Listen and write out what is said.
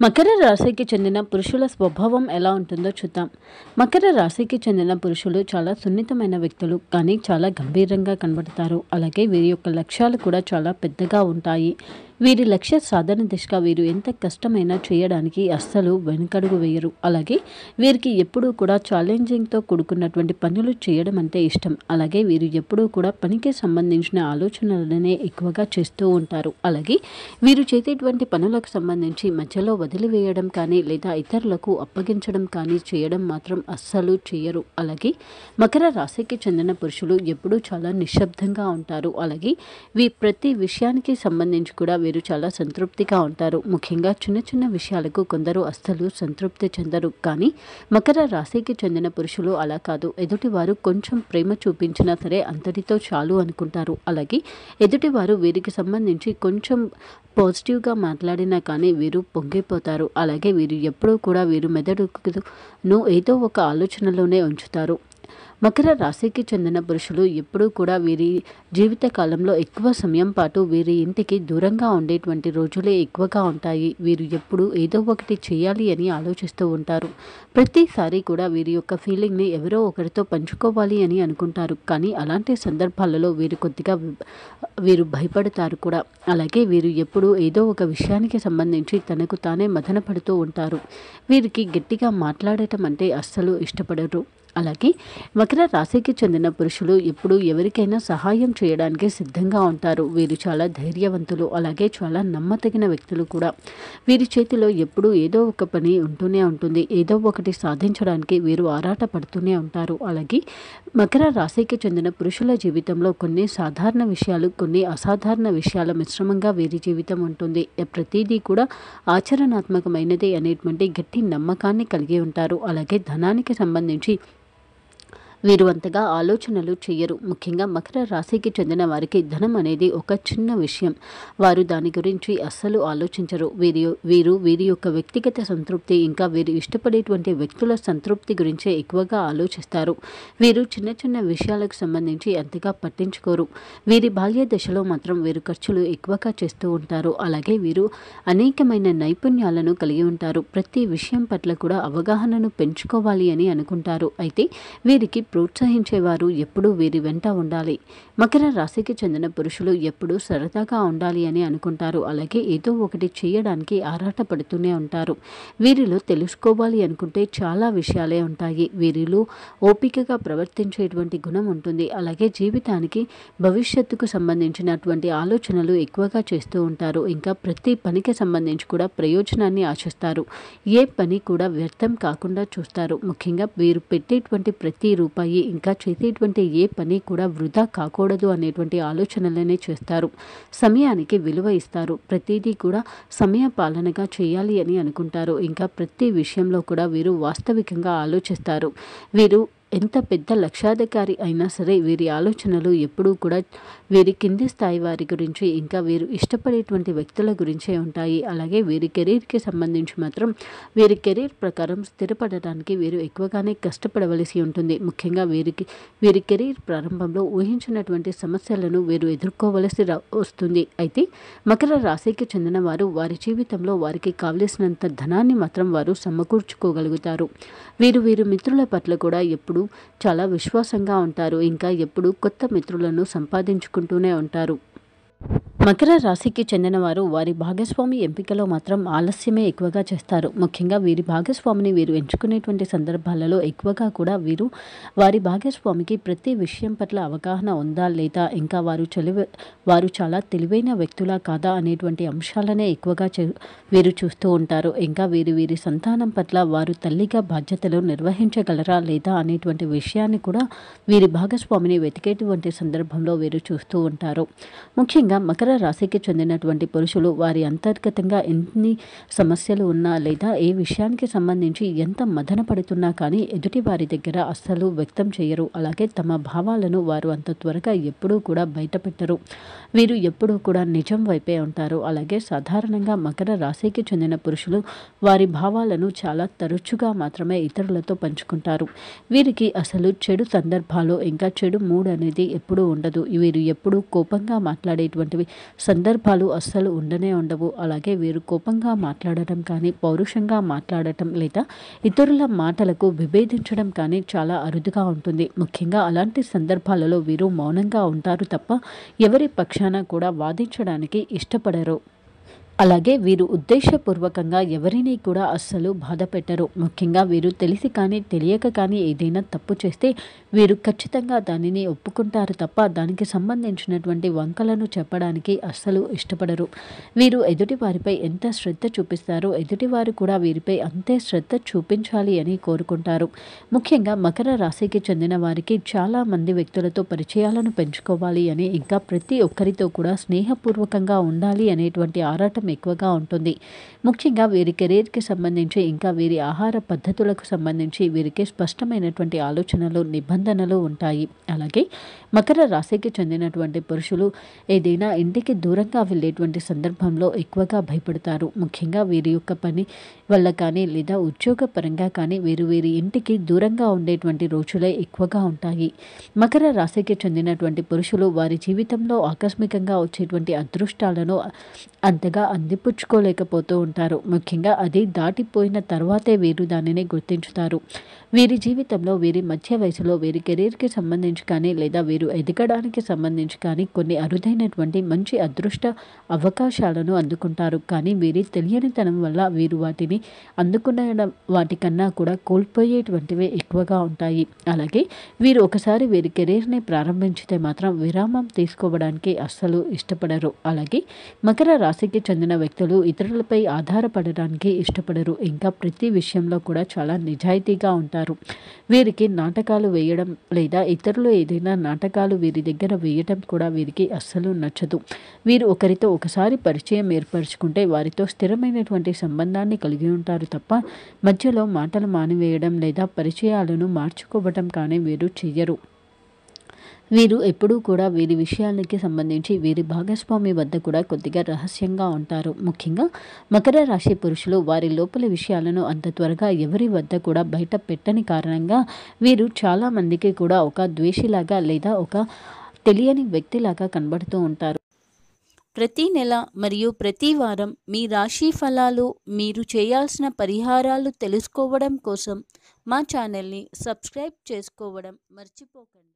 మకర రాశికి చెందిన పురుషుల స్వభావం ఎలా ఉంటుందో చూద్దాం. మకర రాశికి చెందిన పురుషులు చాలా సున్నితమైన వ్యక్తులు కానీ చాలా గంభీరంగా కనబడతారు. అలాగే వీరి యొక్క లక్ష్యాలు కూడా చాలా పెద్దగా ఉంటాయి. వీరి లక్ష్య సాధన దిశగా వీరు ఎంత కష్టమైనా చేయడానికి అస్సలు వెనుకడుగు వేయరు. అలాగే వీరికి ఎప్పుడూ కూడా ఛాలెంజింగ్తో కూడుకున్నటువంటి పనులు చేయడం అంటే ఇష్టం. అలాగే వీరు ఎప్పుడూ కూడా పనికి సంబంధించిన ఆలోచనలనే ఎక్కువగా చేస్తూ ఉంటారు. అలాగే వీరు చేసేటువంటి పనులకు సంబంధించి మధ్యలో వదిలివేయడం కానీ లేదా ఇతరులకు అప్పగించడం కానీ చేయడం మాత్రం అస్సలు చేయరు. అలాగే మకర రాశికి చెందిన పురుషులు ఎప్పుడూ చాలా నిశ్శబ్దంగా ఉంటారు. అలాగే వీ ప్రతి విషయానికి సంబంధించి కూడా వీరు చాలా సంతృప్తిగా ఉంటారు. ముఖ్యంగా చిన్న చిన్న విషయాలకు కొందరు అస్సలు సంతృప్తి చెందరు. కానీ మకర రాశికి చెందిన పురుషులు అలా కాదు. ఎదుటివారు కొంచెం ప్రేమ చూపించినా సరే అంతటితో చాలు అనుకుంటారు. అలాగే ఎదుటివారు వీరికి సంబంధించి కొంచెం పాజిటివ్గా మాట్లాడినా కానీ వీరు పొంగిపోతారు. అలాగే వీరు ఎప్పుడూ కూడా వీరు మెదడును ఏదో ఒక ఆలోచనలోనే ఉంచుతారు. మకర రాశికి చెందిన పురుషులు ఎప్పుడూ కూడా వీరి జీవిత కాలంలో ఎక్కువ సమయం పాటు వీరి ఇంటికి దూరంగా ఉండేటువంటి రోజులే ఎక్కువగా ఉంటాయి. వీరు ఎప్పుడు ఏదో ఒకటి చేయాలి అని ఆలోచిస్తూ ఉంటారు. ప్రతిసారి కూడా వీరి యొక్క ఫీలింగ్ని ఎవరో ఒకరితో పంచుకోవాలి అని అనుకుంటారు. కానీ అలాంటి సందర్భాలలో వీరు కొద్దిగా వీరు భయపడతారు కూడా. అలాగే వీరు ఎప్పుడూ ఏదో ఒక విషయానికి సంబంధించి తనకు తానే మదన పడుతూ ఉంటారు. వీరికి గట్టిగా మాట్లాడటం అంటే అస్సలు ఇష్టపడరు. అలాగే మకర రాశికి చెందిన పురుషులు ఎప్పుడు ఎవరికైనా సహాయం చేయడానికి సిద్ధంగా ఉంటారు. వీరు చాలా ధైర్యవంతులు అలాగే చాలా నమ్మతగిన వ్యక్తులు కూడా. వీరి చేతిలో ఎప్పుడూ ఏదో ఒక పని ఉంటూనే ఉంటుంది. ఏదో ఒకటి సాధించడానికి వీరు ఆరాట పడుతూనే ఉంటారు. అలాగే మకర రాశికి చెందిన పురుషుల జీవితంలో కొన్ని సాధారణ విషయాలు కొన్ని అసాధారణ విషయాల మిశ్రమంగా వీరి జీవితం ఉంటుంది. ప్రతిదీ కూడా ఆచరణాత్మకమైనది అనేటువంటి గట్టి నమ్మకాన్ని కలిగి ఉంటారు. అలాగే ధనానికి సంబంధించి వీరు అంతగా ఆలోచనలు చేయరు. ముఖ్యంగా మకర రాశికి చెందిన వారికి ధనం అనేది ఒక చిన్న విషయం. వారు దాని గురించి అస్సలు ఆలోచించరు. వీరి వీరు వీరి యొక్క వ్యక్తిగత సంతృప్తి ఇంకా వీరు ఇష్టపడేటువంటి వ్యక్తుల సంతృప్తి గురించే ఎక్కువగా ఆలోచిస్తారు. వీరు చిన్న చిన్న విషయాలకు సంబంధించి అంతగా పట్టించుకోరు. వీరి బాల్య దశలో మాత్రం వీరు ఖర్చులు ఎక్కువగా చేస్తూ ఉంటారు. అలాగే వీరు అనేకమైన నైపుణ్యాలను కలిగి ఉంటారు. ప్రతి విషయం పట్ల కూడా అవగాహనను పెంచుకోవాలి అని అనుకుంటారు. అయితే వీరికి ప్రోత్సహించేవారు ఎప్పుడూ వీరి వెంట ఉండాలి. మకర రాశికి చెందిన పురుషులు ఎప్పుడూ సరదాగా ఉండాలి అని అనుకుంటారు. అలాగే ఏదో ఒకటి చేయడానికి ఆరాటపడుతూనే ఉంటారు. వీరిలో తెలుసుకోవాలి అనుకుంటే చాలా విషయాలే ఉంటాయి. వీరిలో ఓపికగా ప్రవర్తించేటువంటి గుణం ఉంటుంది. అలాగే జీవితానికి భవిష్యత్తుకు సంబంధించినటువంటి ఆలోచనలు ఎక్కువగా చేస్తూ ఉంటారు. ఇంకా ప్రతి పనికి సంబంధించి కూడా ప్రయోజనాన్ని ఆశిస్తారు. ఏ పని కూడా వ్యర్థం కాకుండా చూస్తారు. ముఖ్యంగా వీరు పెట్టేటువంటి ప్రతి రూపాయి ఇంకా చేసేటువంటి ఏ పని కూడా వృధా కాకూడదు అనేటువంటి ఆలోచనలనే చేస్తారు. సమయానికి విలువ ఇస్తారు. ప్రతిదీ కూడా సమయ పాలనగా చేయాలి అని అనుకుంటారు. ఇంకా ప్రతి విషయంలో కూడా వీరు వాస్తవికంగా ఆలోచిస్తారు. వీరు ఎంత పెద్ద లక్షాధికారి అయినా సరే వీరి ఆలోచనలు ఎప్పుడూ కూడా వీరి కింది స్థాయి వారి గురించి ఇంకా వీరు ఇష్టపడేటువంటి వ్యక్తుల గురించే ఉంటాయి. అలాగే వీరి కెరీర్కి సంబంధించి మాత్రం వీరి కెరీర్ ప్రకారం స్థిరపడటానికి వీరు ఎక్కువగానే కష్టపడవలసి ఉంటుంది. ముఖ్యంగా వీరికి వీరి కెరీర్ ప్రారంభంలో ఊహించినటువంటి సమస్యలను వీరు ఎదుర్కోవలసి వస్తుంది. అయితే మకర రాశికి చెందిన వారు వారి జీవితంలో వారికి కావలసినంత ధనాన్ని మాత్రం వారు సమకూర్చుకోగలుగుతారు. వీరు వీరు మిత్రుల పట్ల కూడా ఎప్పుడు చాలా విశ్వాసంగా ఉంటారు. ఇంకా ఎప్పుడు కొత్త మిత్రులను సంపాదించుకుంటూనే ఉంటారు. మకర రాశికి చెందిన వారు వారి భాగస్వామి ఎంపికలో మాత్రం ఆలస్యమే ఎక్కువగా చేస్తారు. ముఖ్యంగా వీరి భాగస్వామిని వీరు ఎంచుకునేటువంటి సందర్భాలలో ఎక్కువగా కూడా వీరు వారి భాగస్వామికి ప్రతి విషయం పట్ల అవగాహన ఉందా లేదా ఇంకా వారు తెలివి వారు చాలా తెలివైన వ్యక్తులా కాదా అనేటువంటి అంశాలనే ఎక్కువగా వీరు చూస్తూ ఉంటారు. ఇంకా వీరి వీరి సంతానం పట్ల వారు తల్లిగా బాధ్యతలు నిర్వహించగలరా లేదా అనేటువంటి విషయాన్ని కూడా వీరి భాగస్వామిని వెతికేటువంటి సందర్భంలో వీరు చూస్తూ ఉంటారు. ముఖ్యంగా మకర రాశికి చెందినటువంటి పురుషులు వారి అంతర్గతంగా ఎన్ని సమస్యలు ఉన్నా లేదా ఏ విషయానికి సంబంధించి ఎంత మదన పడుతున్నా కానీ ఎదుటి వారి దగ్గర అస్సలు వ్యక్తం చేయరు. అలాగే తమ భావాలను వారు అంత త్వరగా ఎప్పుడూ కూడా బయటపెట్టరు. వీరు ఎప్పుడూ కూడా నిజం వైపే ఉంటారు. అలాగే సాధారణంగా మకర రాశికి చెందిన పురుషులు వారి భావాలను చాలా తరచుగా మాత్రమే ఇతరులతో పంచుకుంటారు. వీరికి అసలు చెడు సందర్భాలు ఇంకా చెడు మూడ్ అనేది ఎప్పుడూ ఉండదు. వీరు ఎప్పుడూ కోపంగా మాట్లాడేటువంటివి సందర్భాలు అస్సలు ఉండనే ఉండవు. అలాగే వీరు కోపంగా మాట్లాడటం కానీ పౌరుషంగా మాట్లాడటం లేదా ఇతరుల మాటలకు విభేదించడం కానీ చాలా అరుదుగా ఉంటుంది. ముఖ్యంగా అలాంటి సందర్భాలలో వీరు మౌనంగా ఉంటారు తప్ప ఎవరి పక్షాన కూడా వాదించడానికి ఇష్టపడరు. అలాగే వీరు ఉద్దేశపూర్వకంగా ఎవరిని కూడా అస్సలు బాధ పెట్టరు. ముఖ్యంగా వీరు తెలిసి కానీ తెలియక కానీ ఏదైనా తప్పు చేస్తే వీరు ఖచ్చితంగా దానిని ఒప్పుకుంటారు తప్ప దానికి సంబంధించినటువంటి వంకలను చెప్పడానికి అస్సలు ఇష్టపడరు. వీరు ఎదుటి వారిపై ఎంత శ్రద్ధ చూపిస్తారో ఎదుటివారు కూడా వీరిపై అంతే శ్రద్ధ చూపించాలి అని కోరుకుంటారు. ముఖ్యంగా మకర రాశికి చెందిన వారికి చాలా మంది వ్యక్తులతో పరిచయాలను పెంచుకోవాలి అని ఇంకా ప్రతి ఒక్కరితో కూడా స్నేహపూర్వకంగా ఉండాలి అనేటువంటి ఆరాటం ఎక్కువగా ఉంటుంది. ముఖ్యంగా వీరి కెరీర్కి సంబంధించి ఇంకా వీరి ఆహార పద్ధతులకు సంబంధించి వీరికి స్పష్టమైనటువంటి ఆలోచనలు నిబంధనలు ఉంటాయి. అలాగే మకర రాశికి చెందినటువంటి పురుషులు ఏదైనా ఇంటికి దూరంగా వెళ్ళేటువంటి సందర్భంలో ఎక్కువగా భయపడతారు. ముఖ్యంగా వీరి యొక్క పని వల్ల కానీ లేదా ఉద్యోగ పరంగా కానీ వీరు వీరి ఇంటికి దూరంగా ఉండేటువంటి రోజులే ఎక్కువగా ఉంటాయి. మకర రాశికి చెందినటువంటి పురుషులు వారి జీవితంలో ఆకస్మికంగా వచ్చేటువంటి అదృష్టాలను అంతగా అందిపుచ్చుకోలేకపోతూ ఉంటారు. ముఖ్యంగా అది దాటిపోయిన తర్వాతే వీరు దానిని గుర్తించుతారు. వీరి జీవితంలో వీరి మధ్య వయసులో వీరి కెరీర్కి సంబంధించి కానీ లేదా వీరు ఎదగడానికి సంబంధించి కానీ కొన్ని అరుదైనటువంటి మంచి అదృష్ట అవకాశాలను అందుకుంటారు. కానీ వీరి తెలియనితనం వల్ల వీరు వాటిని అందుకున్న వాటికన్నా కూడా కోల్పోయేటువంటివే ఎక్కువగా ఉంటాయి. అలాగే వీరు ఒకసారి వీరి కెరీర్ని ప్రారంభించితే మాత్రం విరామం తీసుకోవడానికి అస్సలు ఇష్టపడరు. అలాగే మకర రాశికి చెందిన వ్యక్తులు ఇతరులపై ఆధారపడడానికి ఇష్టపడరు. ఇంకా ప్రతి విషయంలో కూడా చాలా నిజాయితీగా ఉంటారు. వీరికి నాటకాలు వేయడం లేదా ఇతరులు ఏదైనా నాటకాలు వీరి దగ్గర వేయటం కూడా వీరికి అస్సలు నచ్చదు. వీరు ఒకరితో ఒకసారి పరిచయం ఏర్పరచుకుంటే వారితో స్థిరమైనటువంటి సంబంధాన్ని కలిగి ఉంటారు తప్ప మధ్యలో మాటలు మానివేయడం లేదా పరిచయాలను మార్చుకోవటం కానీ వీరు చెయ్యరు. వీరు ఎప్పుడూ కూడా వీరి విషయాలకి సంబంధించి వీరి భాగస్వామి వద్ద కూడా కొద్దిగా రహస్యంగా ఉంటారు. ముఖ్యంగా మకర రాశి పురుషులు వారి లోపల విషయాలను అంత త్వరగా ఎవరి వద్ద కూడా బయట పెట్టని కారణంగా వీరు చాలా మందికి కూడా ఒక ద్వేషిలాగా లేదా ఒక తెలియని వ్యక్తిలాగా కనబడుతూ ఉంటారు. ప్రతి నెల మరియు ప్రతి వారం మీ రాశి ఫలాలు మీరు చేయాల్సిన పరిహారాలు తెలుసుకోవడం కోసం మా ఛానల్ని సబ్స్క్రైబ్ చేసుకోవడం మర్చిపోకండి.